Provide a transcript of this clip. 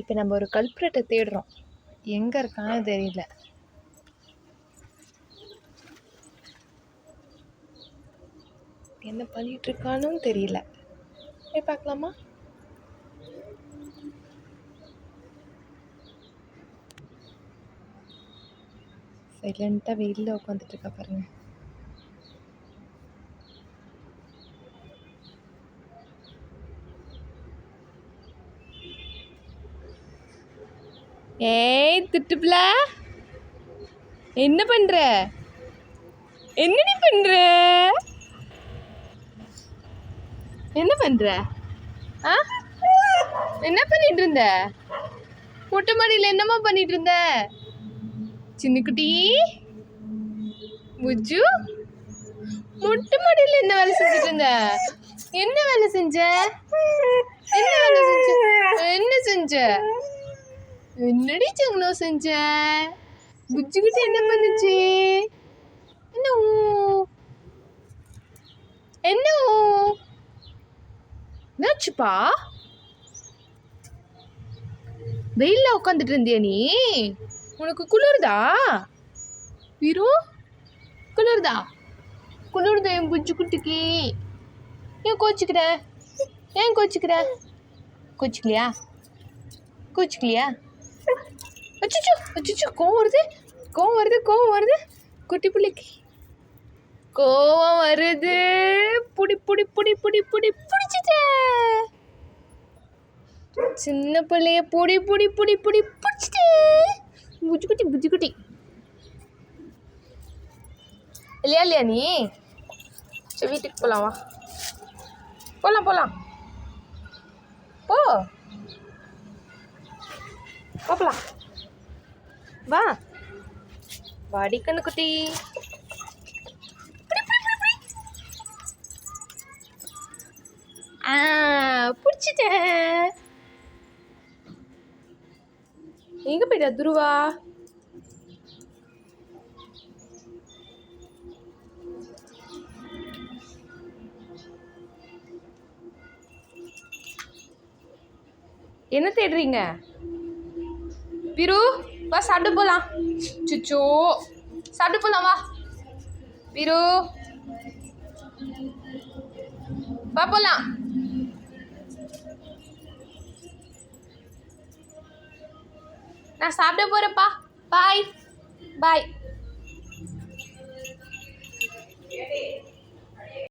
இப்போ நம்ம ஒரு கல்ப்ரேட்டை தேடுறோம். எங்கே இருக்கான்னு தெரியல. என்ன பண்ணிட்டு இருக்கானும் தெரியல. போய் பார்க்கலாமா? சைலண்ட்டாக வெயிலில் உட்காந்துட்டு இருக்கா பாருங்கள் ஏய் திட்டுப்ல என்ன பண்ற? என்னடி பண்ற? என்ன பண்ற? ஆ? என்ன பண்ணிட்டு இருந்த? மொட்டை மாடியில் என்னம்மா பண்ணிட்டு இருந்த? சின்னுக்குட்டி புஜ்ஜு மொட்டை மாடியில் என்ன வேலை செஞ்சுட்டு இருந்த? என்ன வேலை செஞ்ச? என்ன வேலை செஞ்ச? என்ன செஞ்ச? என்னடி சங்கனம் செஞ்ச? புஜ்ஜுக்கிட்ட என்ன பண்ணுச்சு? என்ன ஊ? என்ன ஊ? என்னாச்சுப்பா? வெயிலில் உட்காந்துட்டு இருந்தியா நீ? உனக்கு குளிருதா? வீரு? குளிருதா? குளிருதா என் புஜ்ஜு குட்டிக்கு. ஏன் கோச்சிக்கிற? ஏன் கோச்சிக்கிற? கோச்சிக்கலையா? கோச்சிக்கலையா? அச்சோ அச்சோ கோவம் வருது? கோவம் வருது கோவம் வருது. குட்டி பிள்ளைக்கு. கோவம் வருது. புடி புடி புடி புடி புடி பிடிச்சிட்ட சின்ன பிள்ளைய புடி புடி புடி புடி பிடிச்சிட்டு புஜிக்குட்டி குட்டி குட்டி இல்லையா இல்லையா நீ? சரி வீட்டுக்கு போகலாம் வா. போகலாம் போகலாம் போ. போகலாம் வா. வாடி கண்ணு குட்டி ஆ பிடிச்சிட்டேன் எங்க போயிட்டா துருவா? என்ன தேடுறீங்க? பிரு? வா சாப்பிட்டு போகலாம் சுச்சோ. சாப்பிட்டு போகலாம் வா. வீரு. வா போகலாம் நான் சாப்பிட போகிறேப்பா பாய் பாய்